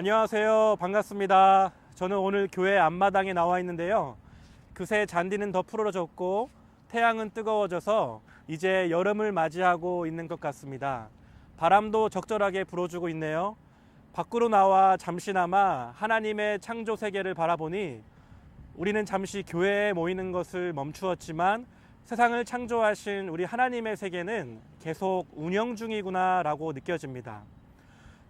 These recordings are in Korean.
안녕하세요. 반갑습니다. 저는 오늘 교회 앞마당에 나와 있는데요. 그새 잔디는 더 푸르러졌고 태양은 뜨거워져서 이제 여름을 맞이하고 있는 것 같습니다. 바람도 적절하게 불어주고 있네요. 밖으로 나와 잠시나마 하나님의 창조 세계를 바라보니 우리는 잠시 교회에 모이는 것을 멈추었지만 세상을 창조하신 우리 하나님의 세계는 계속 운영 중이구나라고 느껴집니다.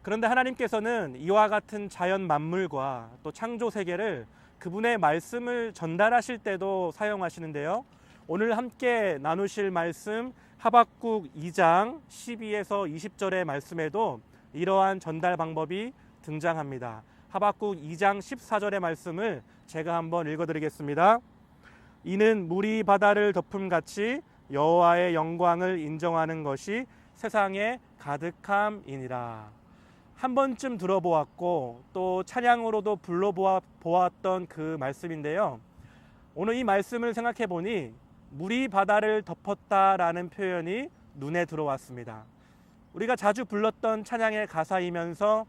그런데 하나님께서는 이와 같은 자연 만물과 또 창조 세계를 그분의 말씀을 전달하실 때도 사용하시는데요. 오늘 함께 나누실 말씀 하박국 2장 12에서 20절의 말씀에도 이러한 전달 방법이 등장합니다. 하박국 2장 14절의 말씀을 제가 한번 읽어 드리겠습니다. 이는 물이 바다를 덮음 같이 여호와의 영광을 인정하는 것이 세상에 가득함이니라. 한 번쯤 들어보았고 또 찬양으로도 불러보았던 그 말씀인데요. 오늘 이 말씀을 생각해 보니 물이 바다를 덮었다라는 표현이 눈에 들어왔습니다. 우리가 자주 불렀던 찬양의 가사이면서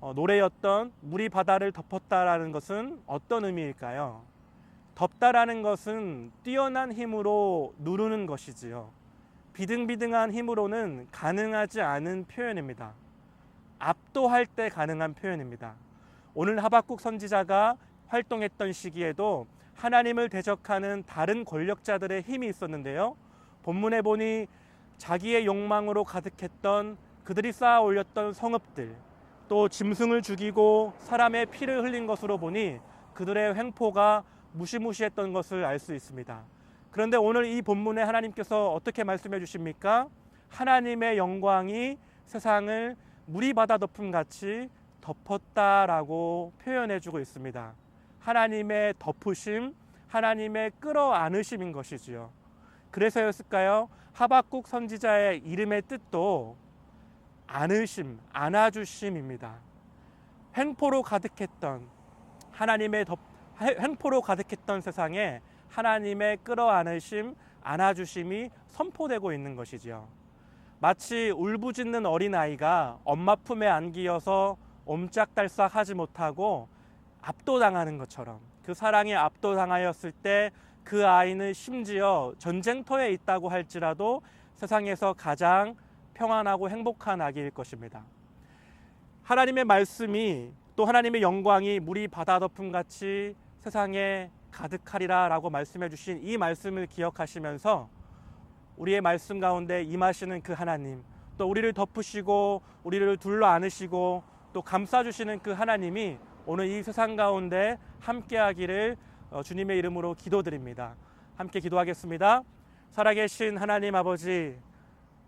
어, 노래였던 물이 바다를 덮었다라는 것은 어떤 의미일까요? 덮다라는 것은 뛰어난 힘으로 누르는 것이지요. 비등비등한 힘으로는 가능하지 않은 표현입니다. 압도할 때 가능한 표현입니다. 오늘 하박국 선지자가 활동했던 시기에도 하나님을 대적하는 다른 권력자들의 힘이 있었는데요. 본문에 보니 자기의 욕망으로 가득했던 그들이 쌓아 올렸던 성읍들, 또 짐승을 죽이고 사람의 피를 흘린 것으로 보니 그들의 횡포가 무시무시했던 것을 알 수 있습니다. 그런데 오늘 이 본문에 하나님께서 어떻게 말씀해 주십니까? 하나님의 영광이 세상을 물이 바다 덮음 같이 덮었다라고 표현해 주고 있습니다. 하나님의 덮으심, 하나님의 끌어안으심인 것이지요. 그래서였을까요? 하박국 선지자의 이름의 뜻도 안으심, 안아주심입니다. 횡포로 가득했던 하나님의 덮, 횡포로 가득했던 세상에 하나님의 끌어안으심, 안아주심이 선포되고 있는 것이지요. 마치 울부짖는 어린아이가 엄마 품에 안기어서 옴짝달싹 하지 못하고 압도당하는 것처럼 그 사랑에 압도당하였을 때 그 아이는 심지어 전쟁터에 있다고 할지라도 세상에서 가장 평안하고 행복한 아기일 것입니다. 하나님의 말씀이 또 하나님의 영광이 물이 바다 덮음 같이 세상에 가득하리라 라고 말씀해 주신 이 말씀을 기억하시면서 우리의 말씀 가운데 임하시는 그 하나님 또 우리를 덮으시고 우리를 둘러 안으시고 또 감싸 주시는 그 하나님이 오늘 이 세상 가운데 함께하기를 어, 주님의 이름으로 기도드립니다. 함께 기도하겠습니다. 살아계신 하나님 아버지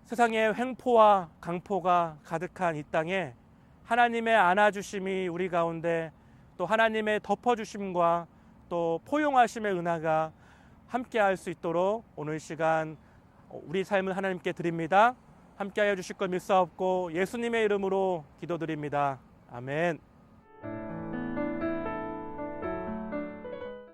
세상에 횡포와 강포가 가득한 이 땅에 하나님의 안아주심이 우리 가운데 또 하나님의 덮어주심과 또 포용하심의 은하가 함께 할 수 있도록 오늘 시간 우리 삶을 하나님께 드립니다. 함께하여 주실 걸 믿사옵고 예수님의 이름으로 기도드립니다. 아멘.